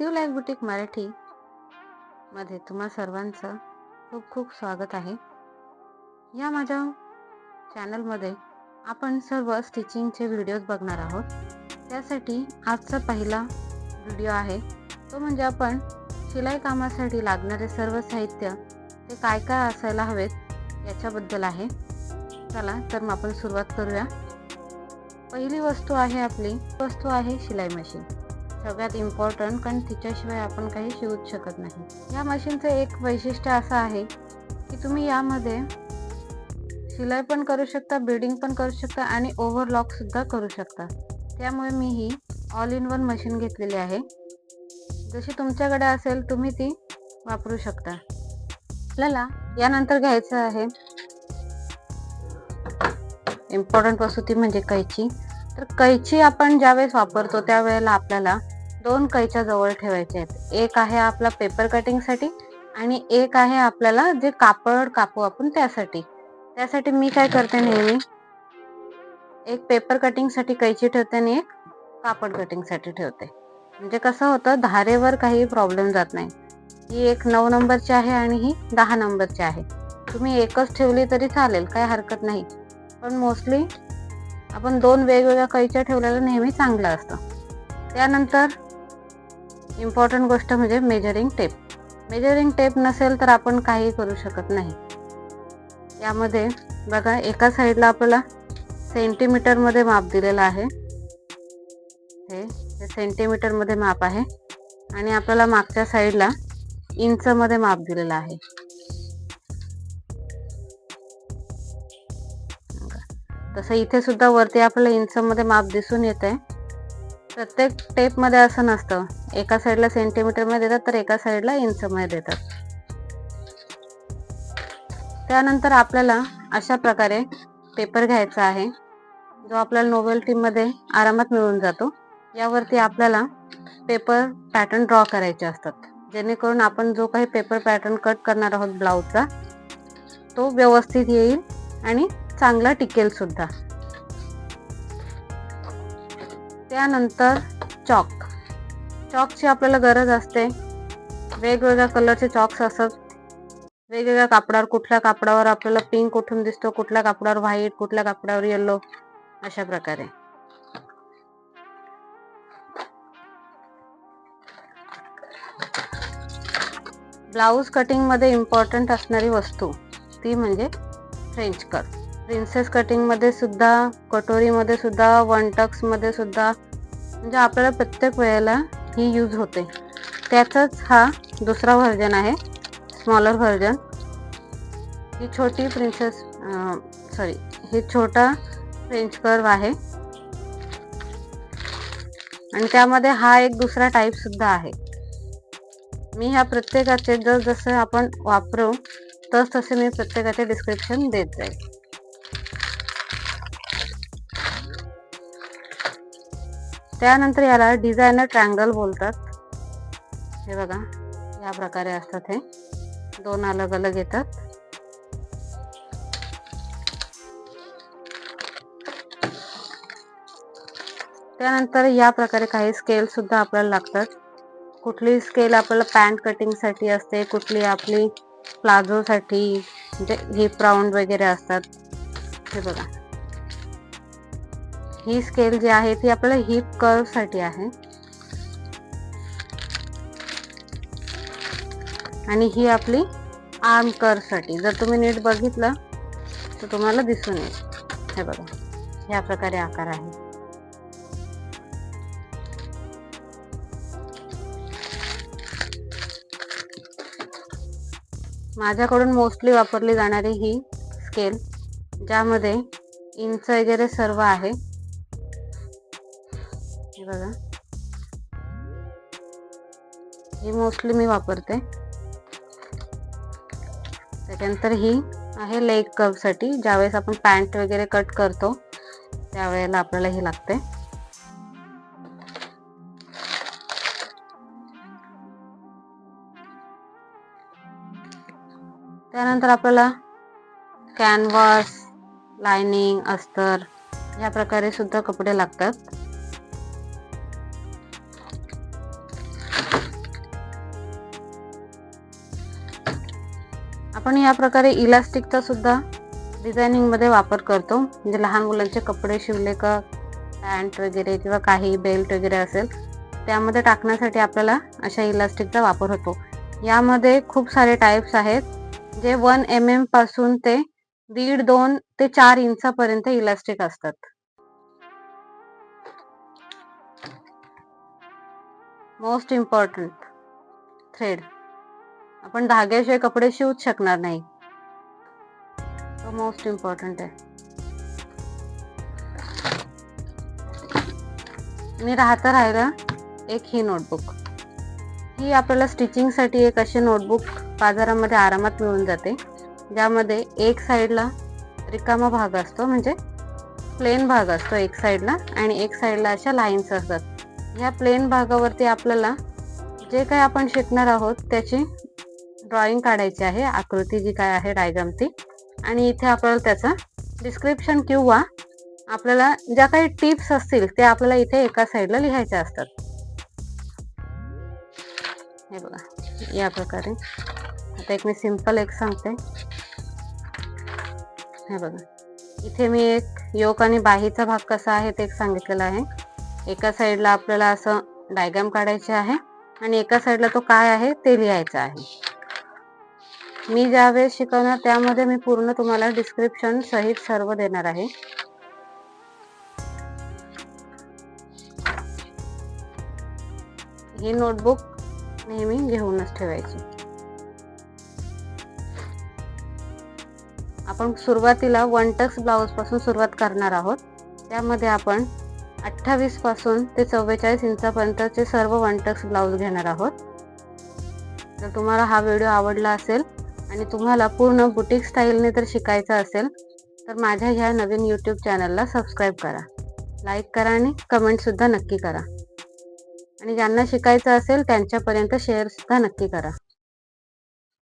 Shiv life boutique Marathi मध्ये तुम्हा सर्वांचं खूप खूप स्वागत आहे. या माझ्या चॅनलमध्ये आपण सर्व स्टिचिंगचे व्हिडिओज बघणार आहोत. त्यासाठी आजचा पहिला व्हिडिओ आहे. तो म्हणजे आपण शिलाई कामासाठी लागणारे सर्व साहित्य ते काय काय असायला हवेत याच्याबद्दल आहे. चला तर मग आपण सुरुवात करूया. पहिली वस्तू आहे आपली वस्तू आहे शिलाई मशीन सगळ्यात इम्पॉर्टंट कारण तिच्याशिवाय आपण काही शिवूच शकत नाही. या मशीनचं एक वैशिष्ट्य असं आहे की तुम्ही यामध्ये शिलाई पण करू शकता बिल्डिंग पण करू शकता आणि ओव्हरलॉकसुद्धा करू शकता. त्यामुळे मी ही ऑल इन वन मशीन घेतलेली आहे. जशी तुमच्याकडे असेल तुम्ही ती वापरू शकता. आपल्याला यानंतर घ्यायचं आहे. इम्पॉर्टंट वस्तू ती म्हणजे कैची. तर कैची आपण ज्यावेळेस वापरतो त्यावेळेला आपल्याला दोन कैच्या जवळ ठेवायच्या आहेत. एक आहे आपला पेपर कटिंगसाठी आणि एक आहे आपल्याला जे कापड कापू आपण त्यासाठी. त्यासाठी मी काय करते नेहमी? एक पेपर कटिंगसाठी कैची ठेवते आणि एक कापड कटिंगसाठी ठेवते. म्हणजे कसं होतं धारेवर काही प्रॉब्लेम जात नाही. ही एक नऊ नंबरची आहे आणि ही दहा नंबरची आहे. तुम्ही एकच ठेवली तरी चालेल काही हरकत नाही. पण मोस्टली आपण दोन वेगवेगळ्या कैच्या ठेवलेलं नेहमी चांगलं असतं. त्यानंतर इम्पॉर्टंट गोष्ट म्हणजे मेजरिंग टेप मेजरिंग टेप नसेल तर आपण काही करू शकत नाही. यामध्ये बघा एका साईडला आपल्याला सेंटीमीटरमध्ये माप दिलेलं आहे. हे हे सेंटीमीटरमध्ये माप आहे. आणि आपल्याला मागच्या साईडला इंचमध्ये माप दिलेलं आहे. तसं इथे सुद्धा वरती आपल्याला इंचमध्ये माप दिसून येत. आहे प्रत्येक टेपमध्ये असं नसतं. एका साईडला सेंटीमीटरमध्ये देतात तर एका साईडला इंचमध्ये देतात. त्यानंतर आपल्याला अशा प्रकारे पेपर घ्यायचा आहे. जो आपल्याला नोवेल्टीमध्ये आरामात मिळून जातो. यावरती आपल्याला पेपर पॅटर्न ड्रॉ करायचे असतात. जेणेकरून आपण जो काही पेपर पॅटर्न कट करणार आहोत ब्लाऊजचा तो व्यवस्थित येईल आणि चांगला टिकेल सुद्धा. त्यानंतर चॉक. चॉकची आपल्याला गरज असते. वेगवेगळ्या कलरचे चॉक्स असतात. वेगवेगळ्या कापडावर कुठल्या कापडावर आपल्याला पिंक कुठून दिसतो कुठल्या कापडावर व्हाईट कुठल्या कापडावर येलो अशा प्रकारे. ब्लाऊज कटिंगमध्ये इम्पॉर्टंट असणारी वस्तू ती म्हणजे फ्रेंच कट प्रिन्सेस कटिंगमध्ये सुद्धा कटोरीमध्ये सुद्धा वन टक्समध्ये सुद्धा म्हणजे आपल्याला प्रत्येक वेळेला ही यूज होते. त्याचाच हा दुसरा व्हर्जन आहे स्मॉलर व्हर्जन ही छोटी प्रिन्सेस सॉरी हे छोटा फ्रेंच कर्व आहे. आणि त्यामध्ये हा एक दुसरा टाईप सुद्धा आहे. मी ह्या प्रत्येकाचे जसजसे आपण वापरू तस तसे मी प्रत्येकाचे डिस्क्रिप्शन देत जाईल. त्यानंतर याला डिझायनर ट्रँगल बोलतात. हे बघा या प्रकारे असतात हे. दोन अलग अलग येतात. त्यानंतर या प्रकारे काही स्केल सुद्धा आपल्याला लागतात. कुठली स्केल आपल्याला पॅन्ट कटिंगसाठी असते कुठली आपली प्लाझोसाठी म्हणजे हिप राऊंड वगैरे असतात. हे बघा. ही स्केल जी आहे ती आपल्याला हिप कर्वसाठी आहे. आणि ही आपली आर्म कर्वसाठी. जर तुम्ही नीट बघितलं तर तुम्हाला दिसून येईल. हे बघा या प्रकारे आकार आहे. माझ्याकडून मोस्टली वापरली जाणारी ही स्केल ज्यामध्ये इंच वगैरे सर्व आहे. हे बघा. ही मोस्टली मी वापरते. त्याच्यानंतर ही आहे लेग कपसाठी ज्यावेळेस आपण पॅन्ट वगैरे कट करतो त्यावेळेला आपल्याला ही लागते. त्यानंतर आपल्याला कॅनव्हास लायनिंग अस्तर या प्रकारे सुद्धा कपडे लागतात. आपण या प्रकारे इलास्टिकचा सुद्धा डिझायनिंगमध्ये वापर करतो. म्हणजे लहान मुलांचे कपडे शिवले का पॅन्ट वगैरे किंवा काही बेल्ट वगैरे असेल त्यामध्ये टाकण्यासाठी आपल्याला अशा इलास्टिकचा वापर होतो. यामध्ये खूप सारे टाईप्स आहेत जे वन एम एमपासून ते दीड दोन ते चार इंचापर्यंत इलास्टिक असतात. मोस्ट इम्पॉर्टंट थ्रेड आपण धाग्याशिवाय कपडे शिवूच शकणार नाही. तो मोस्ट इम्पॉर्टंट आहे. आणि राहता राहिलं एक ही नोटबुक ही आपल्याला स्टिचिंगसाठी एक अशी नोटबुक बाजारामध्ये आरामात मिळून जाते. ज्यामध्ये एक साईडला रिकामा भाग असतो म्हणजे प्लेन भाग असतो एक साईडला आणि एक साईडला अशा लाईन्स असतात. ह्या प्लेन भागावरती आपल्याला जे काही आपण शिकणार आहोत त्याची ड्रॉइंग काढायची आहे आकृती जी काय आहे डायग्राम ती आणि इथे आपल्याला त्याचं डिस्क्रिप्शन किंवा आपल्याला ज्या काही टिप्स असतील ते आपल्याला इथे एका साईडला लिहायच्या असतात. हे बघा या प्रकारे. आता एक मी सिंपल एक सांगते. हे बघा इथे मी एक योक आणि बाहीचा भाग कसा आहे ते एक सांगितलेला आहे. एका साईडला आपल्याला असं डायग्राम काढायचे आहे आणि एका साईडला तो काय आहे ते लिहायचं आहे. मी ज्यावेळेस शिकवणार त्यामध्ये मी पूर्ण तुम्हाला डिस्क्रिप्शन सहित सर्व देणार आहे. ही नोटबुक नेहमी घेऊनच ठेवायची. आपण सुरुवातीला वन टक्स ब्लाऊजपासून सुरुवात करणार आहोत. त्यामध्ये आपण अठ्ठावीसपासून ते चव्वेचाळीस इंचापर्यंतचे सर्व वन टक्स ब्लाऊज घेणार आहोत. जर तुम्हाला हा व्हिडिओ आवडला असेल आणि तुम्हाला पूर्ण बुटीक स्टाईलने तर शिकायचं असेल तर माझ्या ह्या नवीन यूट्यूब चॅनलला सबस्क्राईब करा. लाईक करा आणि कमेंटसुद्धा नक्की करा. आणि ज्यांना शिकायचं असेल त्यांच्यापर्यंत शेअरसुद्धा नक्की करा.